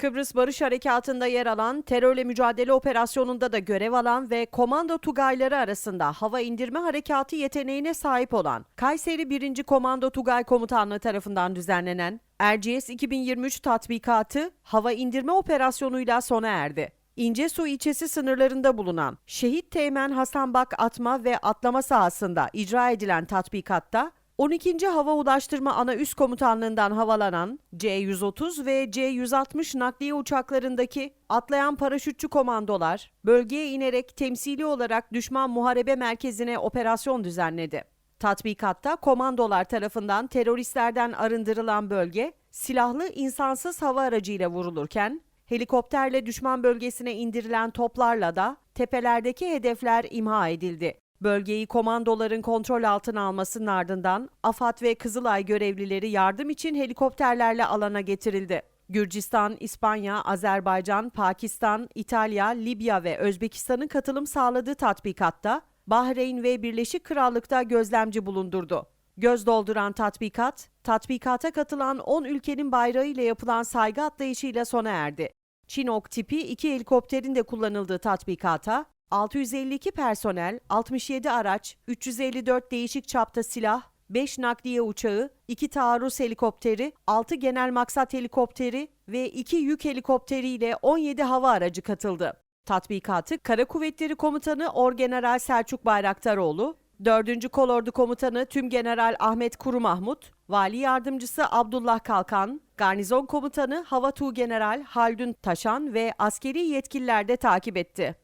Kıbrıs Barış Harekatı'nda yer alan, terörle mücadele operasyonunda da görev alan ve komando tugayları arasında hava indirme harekatı yeteneğine sahip olan Kayseri 1. Komando Tugay Komutanlığı tarafından düzenlenen Erciyes 2023 tatbikatı hava indirme operasyonuyla sona erdi. İncesu ilçesi sınırlarında bulunan Şehit Teğmen Hasan Bak atma ve atlama sahasında icra edilen tatbikatta 12. Hava Ulaştırma Ana Üst Komutanlığından havalanan C-130 ve C-160 nakliye uçaklarındaki atlayan paraşütçü komandolar bölgeye inerek temsili olarak düşman muharebe merkezine operasyon düzenledi. Tatbikatta komandolar tarafından teröristlerden arındırılan bölge silahlı insansız hava aracıyla vurulurken helikopterle düşman bölgesine indirilen toplarla da tepelerdeki hedefler imha edildi. Bölgeyi komandoların kontrol altına almasının ardından AFAD ve Kızılay görevlileri yardım için helikopterlerle alana getirildi. Gürcistan, İspanya, Azerbaycan, Pakistan, İtalya, Libya ve Özbekistan'ın katılım sağladığı tatbikatta Bahreyn ve Birleşik Krallık'ta gözlemci bulundurdu. Göz dolduran tatbikat, tatbikata katılan 10 ülkenin bayrağı ile yapılan saygı atlayışıyla sona erdi. Chinook tipi iki helikopterin de kullanıldığı tatbikata 652 personel, 67 araç, 354 değişik çapta silah, 5 nakliye uçağı, 2 taarruz helikopteri, 6 genel maksat helikopteri ve 2 yük helikopteriyle 17 hava aracı katıldı. Tatbikatı Kara Kuvvetleri Komutanı Orgeneral Selçuk Bayraktaroğlu, 4. Kolordu Komutanı Tümgeneral Ahmet Kuru Mahmut, Vali Yardımcısı Abdullah Kalkan, Garnizon Komutanı Hava Tuğgeneral Haldun Taşan ve askeri yetkililer de takip etti.